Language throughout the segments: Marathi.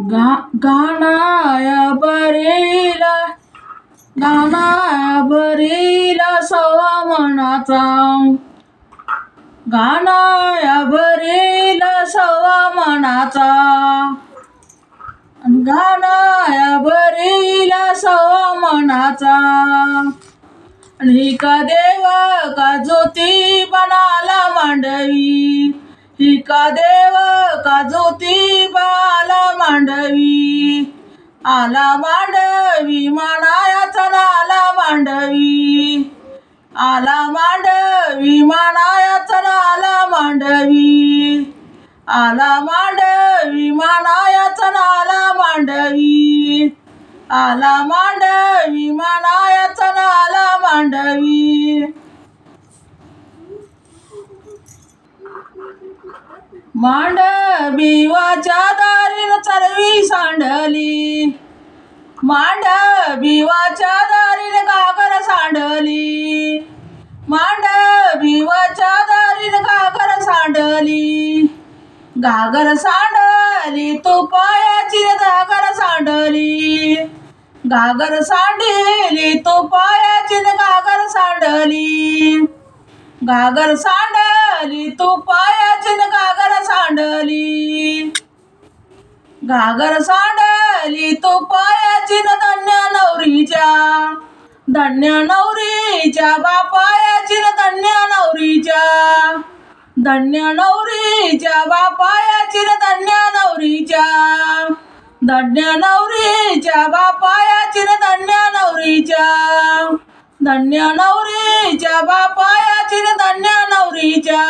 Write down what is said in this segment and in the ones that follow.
गा गाणाया बरीला गाणाया बरीला सवा मनाचा. गाणाया बरीला सवा मनाचा. गाणाया बरीला सवा मनाचा. आणि का देव का ज्योती बनाला मांडवी. ही का देव का ज्योती बाला मांडवी? आला मांडवी मानायाचा नाला मांडवी. आला मांडवी मानायाचा नाला मांडवी. आला मांडवी मानायाचा नाला मांडवी. आला मांडवी मानायाचा नाला मांडवी. मांडविवाच्या दारीन चरवी सांडली. मांडविवाच्या दारीन घागर सांडली. मांडविवाच्या दारीन घागर सांडली. घागर सांडली तू पायाची घागर सांडली. घागर सांडली तू पायाची घागर सांडली. घागर सांड सांडली तू पायाची न सांडली. घागर सांडली तू पायाची न धन्य नवरीच्या. धन्य नवरीच्या बापायाची न धन्य नवरीच्या. धन्य नवरीच्या बापायाची न धन्य नवरीच्या. धन्य नवरीच्या बापायाची न धन्य नवरीच्या. धन्य नवरीच्या बापायाची न धन्य नवरीच्या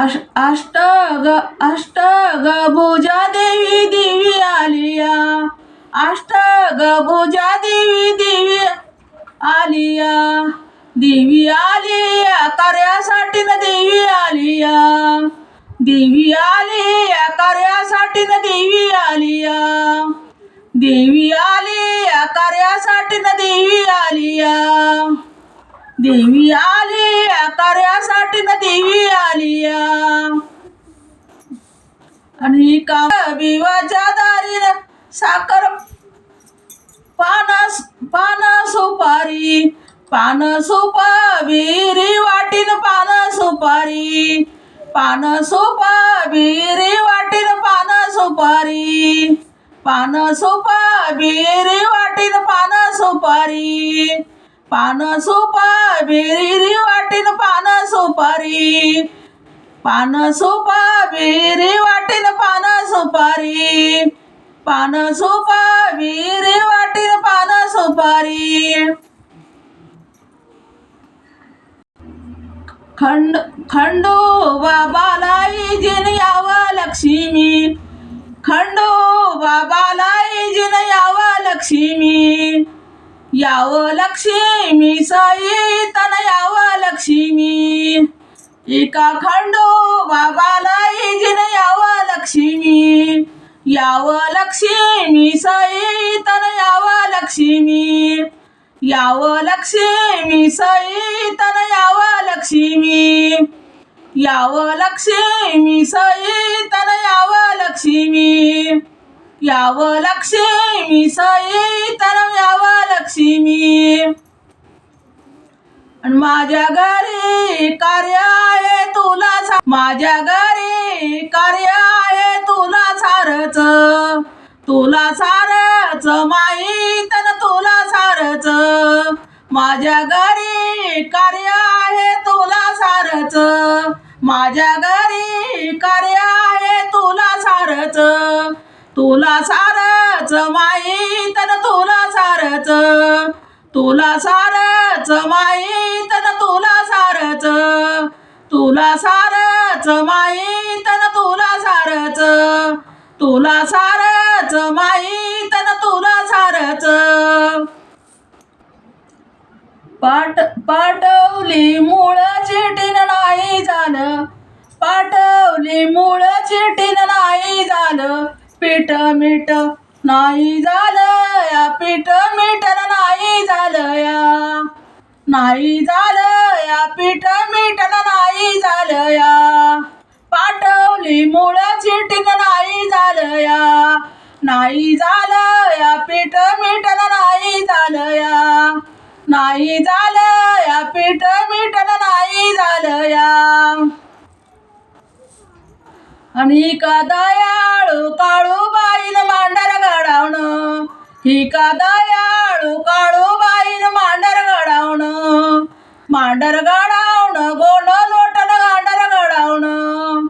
अश अष्टग अष्ट भुजा देवी देवी आलिया. अष्ट भुजा देवी देवी आलिया. देवी आलिया कार्यासाठी न देवी आलिया. देवी आलिया कार्यासाठी न देवी आलिया. देवी आलिया कार्यासाठी ना देवी आलिया देवी आलिया कार्यासाठी ना देवी आलिया आणि का विवाच्या दारी साखर पान पान सुपारी पान सुपारी वाटीन पान सुपारी पान सुपारी वाटीन पान सुपारी पान सुपारी वाटीन पान सुपारी. पान सुपारी वाटीन पान सुपारी. पान सुपारी वाटीन पान सुपारी. पान सुपारी वाटीन पान सुपारी. खंड खंडोबा बालाई जिन यावा लक्ष्मी. खंडो बाबाला जिन याव लक्ष्मी. याव लक्ष्मी साई तन याव लक्ष्मी. एका खंडो बाबाला जिन याव लक्ष्मी. याव लक्ष्मी साई तन याव लक्ष्मी. याव लक्ष्मी साई तन याव लक्ष्मी. याव लक्ष्मी सई तन याव लक्ष्मी. याव लक्ष्मी सई तन याव लक्ष्मी. आणि माझ्या घरी कार्य आहे तुला माझ्या घरी कार्य आहे तुला सारच. तुला सारच माहीत न तुला सारच. माझ्या घरी कार्य आहे तुला सारच. माझ्या घरी कार्य आहे तुला सारच. तुला सारच माहीत न तुला सारच. तुला सारच माहीत न तुला सारच. तुला सारच माहीत तुला सारच. तुला सारच माहीत न तुला सारच. पाट पाठवली मूळ चिठीन नाही झालं. पाठवली मूळ चिठीन नाही झालं. पीठ मीठ नाही झालं या पीठ मीठ नाही झालं या. नाही झालं या पीठ मीठ नाही झालं या. पाठवली मुळ चिटीन नाही झालं या. नाही झालं या पीठ मीठ नाही झालं या. नाही झालं या पीठ मिठन नाही झालं या. आणि का दयाळू काळू बाईन मांडर घडावणं ही का दयाळू काळू बाईन मांडर घडावणं मांडर घडावणं गोण लोटन गांडर घडावणं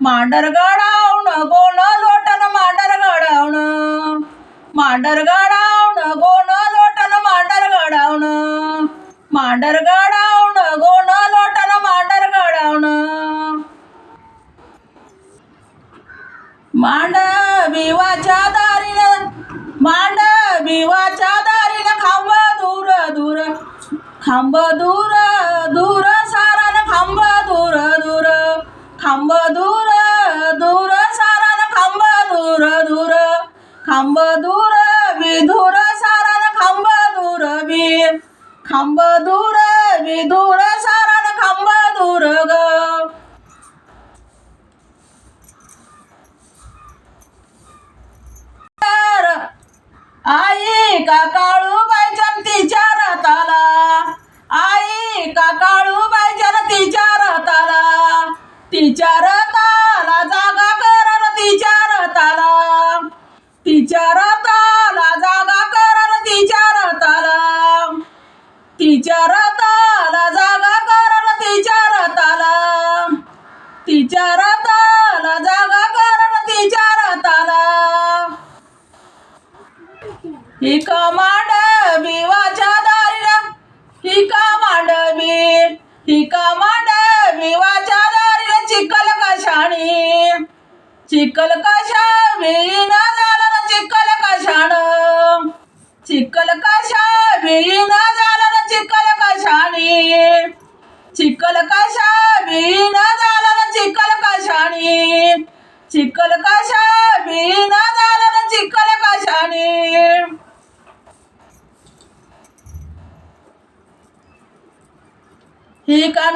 मांडर घडावणं गोण लोटन मांडर घडावणं मांडर घडावणं गोण लोटन मांडर घडावणं मांडर घडावणं गोण लोटन मांडर घडावणं मांडविवाच्या मांड मांडविवाच्या दारीनं खांब दूर दूर. खांब दूर दूर सारान खांब दूर दूर. खांब दूर दूर सारान खांब दूर दूर. खांब दूर विधूर सारान खांब दूर बी. खांब तिच्या रथाला जागा करन तिच्या रताला तिच्या रताला जागा करन तिच्या रताला तिच्या रताला जागा करन तिच्या रताला तिच्या रताला जागा करन तिच्या रताला ही का मांडवी वाच्या दारीला ही का मांडवी ही का वाच्या कशाणी चिखल कशा विना झाला ना चिखल कशाण चिखल कशा विना झाला ना चिखल कशाणी चिखल कशा विना झाला ना चिखल कशाणी चिखल कशा विना झाला ना चिखल कशाणी ही का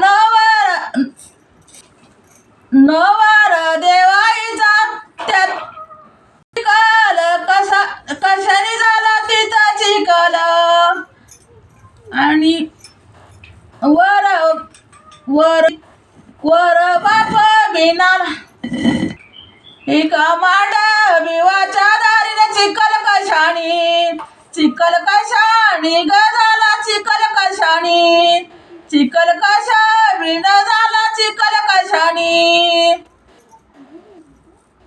कशा विण झाला चिखल कशानी?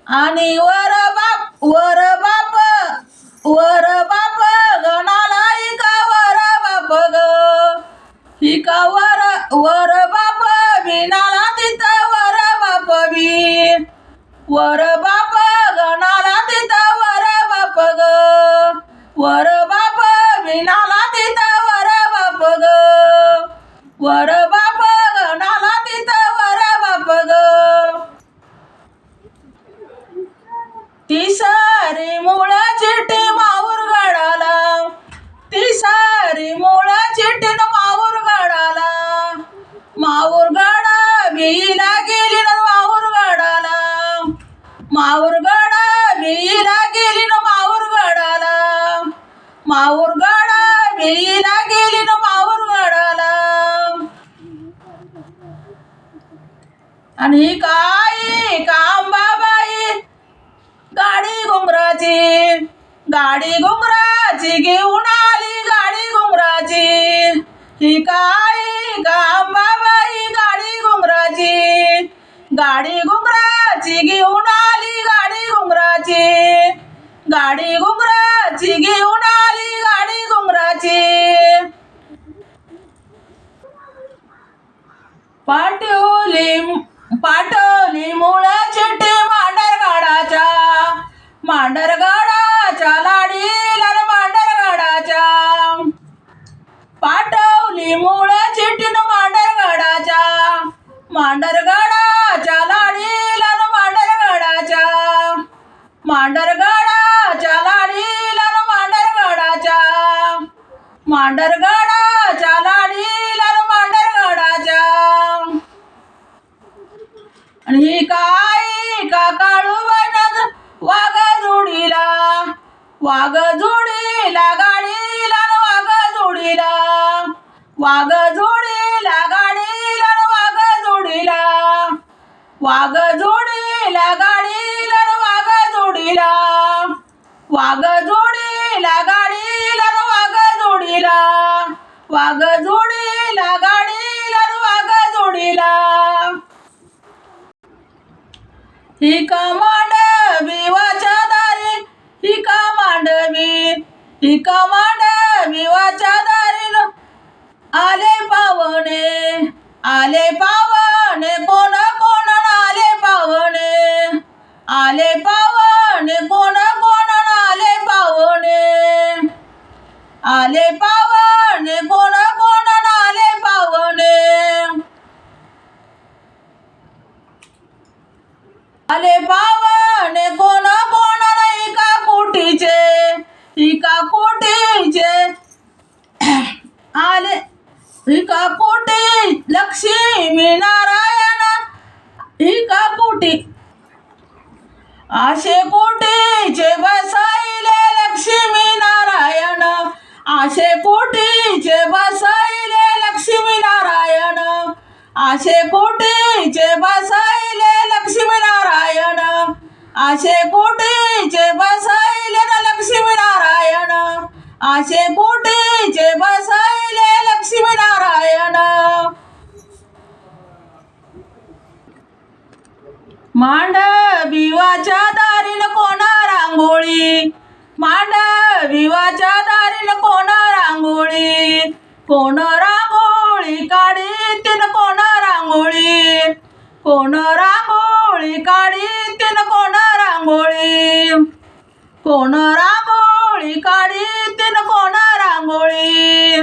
आणि वर बाप वर बाप वर बाप गणाला इका वर बाप ग? ही वर वर बाप विणाला तिथं वर बाप बी वर बाप गणाला तिथं वर बाप ग? वर बाप विणाला तिथं वर बाप ग? वर बाप गणाला तिथं वर बाप ग ती सारी मुळ चिठी माऊर गडाला. ती सारी मुळ चिठीन माऊर गडाला. माऊर गडा विहीला गेली ना माऊर गडाला. माऊर गडा विहीला गेली ना माऊर गडाला. माऊर गडा विहीला गेली ना माऊर गडाला. आणि काय कांबाबाई गाडी घुंगराची गाडी घुमराची घेऊन आली गाडी घुंगराची ही काय कांबाबाई गाडी घुंगराची गाडी घुमराची घेऊन आली गाडी घुंगराची गाडी घुमराची घेऊन आली गाडी घुंगराची पाठवली पाठवली मुळ चिठ्ठी मांडरगाडाच्या लाडीला न मांडरगाडाच्या पाठवली मुळ चिठ्ठीन मांडरगाडाच्या मांडरगाडाच्या लाडीला न मांडरगाडाच्या मांडरगाडाच्या लाडीला मांडरगडाच्या मांडरगाडाच्या मांडरगाडाच्या लाडीला मांडरगाडाच्या आणि ही का वाघ जोडीला गाडीला वाघ जोडीला वाघ जोडीला गाडीला वाघ जोडीला वाघ जोडीला गाडीला वाघ जोडीला वाघ जोडीला गाडीला वाघ जोडीला वाघ जोडीला गाडीला वाघ जोडीला ही कमांड मांडवी ही का मांडवी वाच्या दारी आले पावणे आले पावणे कोण कोण आले पावणे आले पावणे कोण कोण आले पावणे आले पावणे कोण कोण आले पावणे आले पावणे कोण कोण एका कोटी लक्ष्मी नारायण एका पोटी आशे कोटीचे बसाईले लक्ष्मी नारायण. आशे कोटीचे बसाईले लक्ष्मी नारायण. आशे कोटीचे बसाईले लक्ष्मी नारायण. आशे कोटीचे बसाईले लक्ष्मी नारायण. आशे कोटीचे बस लक्ष्मी नारायण मांडविवाच्या दारीन कोण रांगोळी मांडविवाच्या दारीन कोण रांगोळी कोण रांगोळी काढी तीन कोण रांगोळी कोण रांगोळी काढी तीन कोण रांगोळी कोण रांगोळी काढी तीन कोण रांगोळी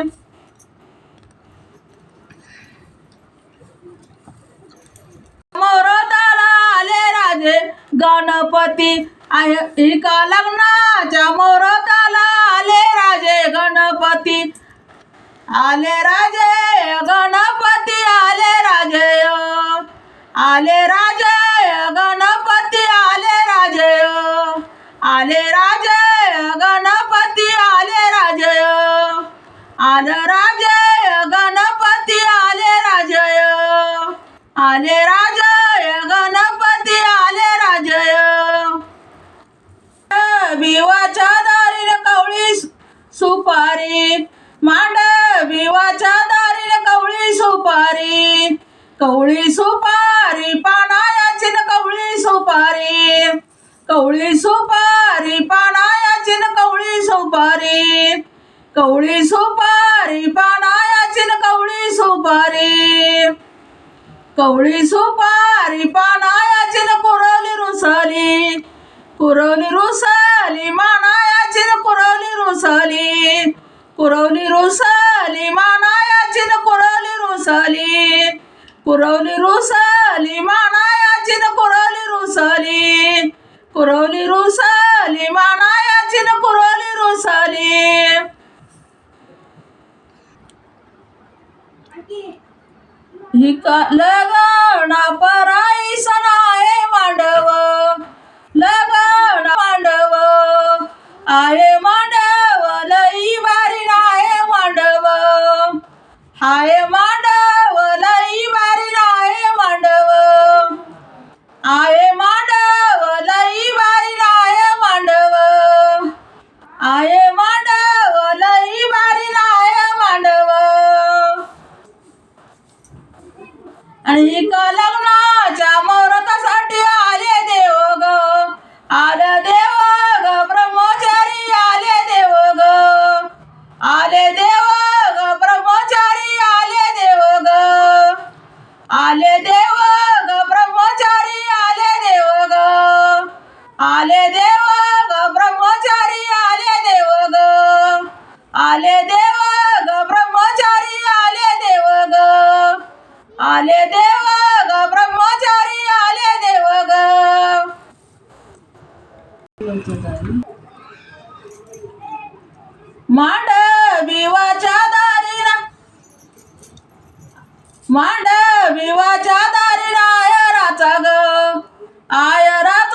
मोरताला गणपती. एका लग्नाच्या मोरताला आले राजे गणपती. आले राजे गणपती आले राजे आले राजे गणपती आले राजे आले राजे गणपती आले राजे आले राजे गणपती आले राजे आले राजे सुपारी मांड विवाच्या दारील कवळी सुपारी कवळी सुपारी पानायाची न कवळी सुपारी कवळी सुपारी पानायाची न कवळी सुपारी कवळी सुपारी पानायाची न कवळी सुपारी कवळी सुपारी पानायाची न रुसली. कुरवली रुसली मानायाची कुरवली रुसली. कुरवली रुसली मानायाची कुरवली रुसली. कुरवली रुसली मानायाची कुरवली रुसली. कुरवली रुसली मानायाची कुरवली रुसली. ही का लगना पराई सना आणि का लग्नाच्या मांड विवाच्या दारीना मांड विवाच्या दारीना आयराचा ग. आयराचा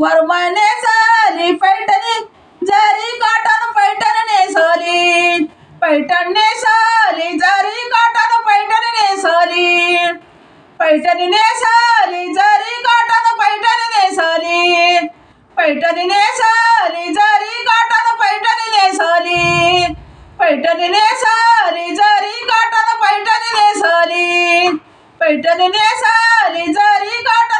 वरमाने साली पैठणी जरी काटन पैठण नेसली पैठण नेसली जरी काटन पैठण नेसली पैठणी नेसली जरी काटन पैठण नेसली पैठणी नेसली जरी काटन पैठण नेसली पैठणी नेसली जरी काटन पैठण नेसली पैठणी नेसली जरी काटन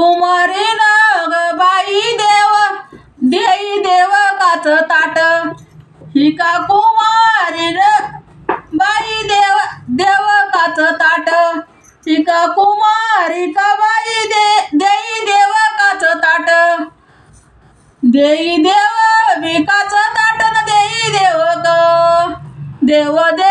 कुमारी न बाई देव देई देव काच ताट. ही का कुमारी न बाई देव देव काच ताट. ही का कुमारी का बाई दे देई देव काच ताट. देई देव विकाच न देई देव ग देव देव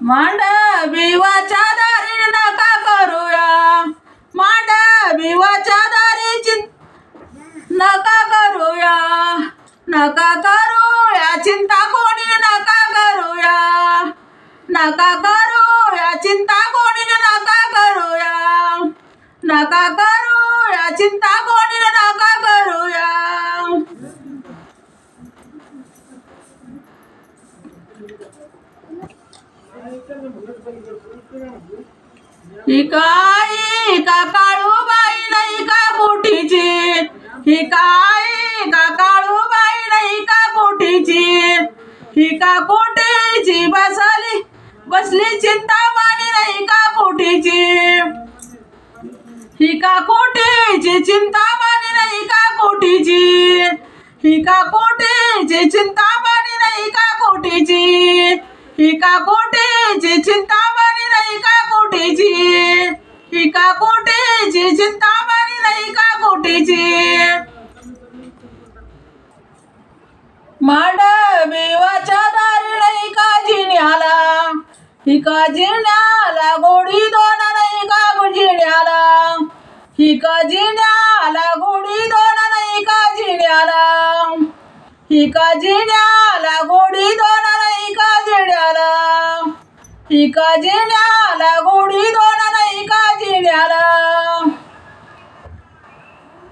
मांड बिवाच्या दारी नका करूया. मांड बिवाच्या दारी चिं नका करूया. नका करूया. चिंता कोणी नका करूया. नका करूया. चिंता कोणी नका करूया. नका करूया. चिंता कोणी नका करूया. ही काय का काळू बाई नाही का मोठीची? ही काय का काळू बाई नाही का कोठीची ही का कोठीची बसली? बसली चिंता मानी नाही का कोठीची? ही का कोठीची चिंता मानी नाही का कोठीची? ही का कोठीची चिंता मानी नाही का कोठीची? ही का कोठीची चिंता मानी नाही का कोठीची ही का कोठीची चिंता मानी नाही का कोठीची मांड बिवाच्या दारी नाही का जिन्याला ही का जिन्याला गोडी दोन नाही का जिन्याला ही का जिन्याला गोडी दोन नाही का जिन्याला ही का ही जिण्याला गोडी दोन नाही का जिण्याला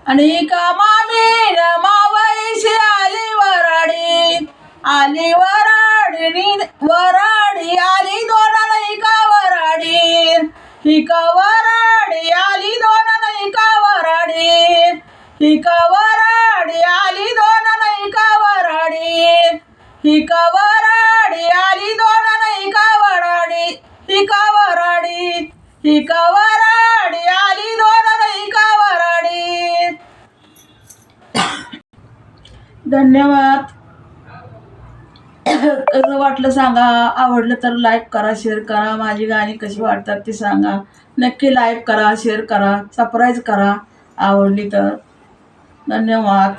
आणि का मामीन मावैशी आली वराडी आली वराडी वराडी आली दोन नाही का वराडी ही वराडी आली दोन नाही का वराडी ही वराडी आली दोन नाही का वराडी ही धन्यवाद. कसं वाटलं सांगा. आवडलं तर लाईक करा शेअर करा. माझी गाणी कशी वाटतात ती सांगा. नक्की लाईक करा शेअर करा सबस्क्राईब करा. आवडली तर. धन्यवाद.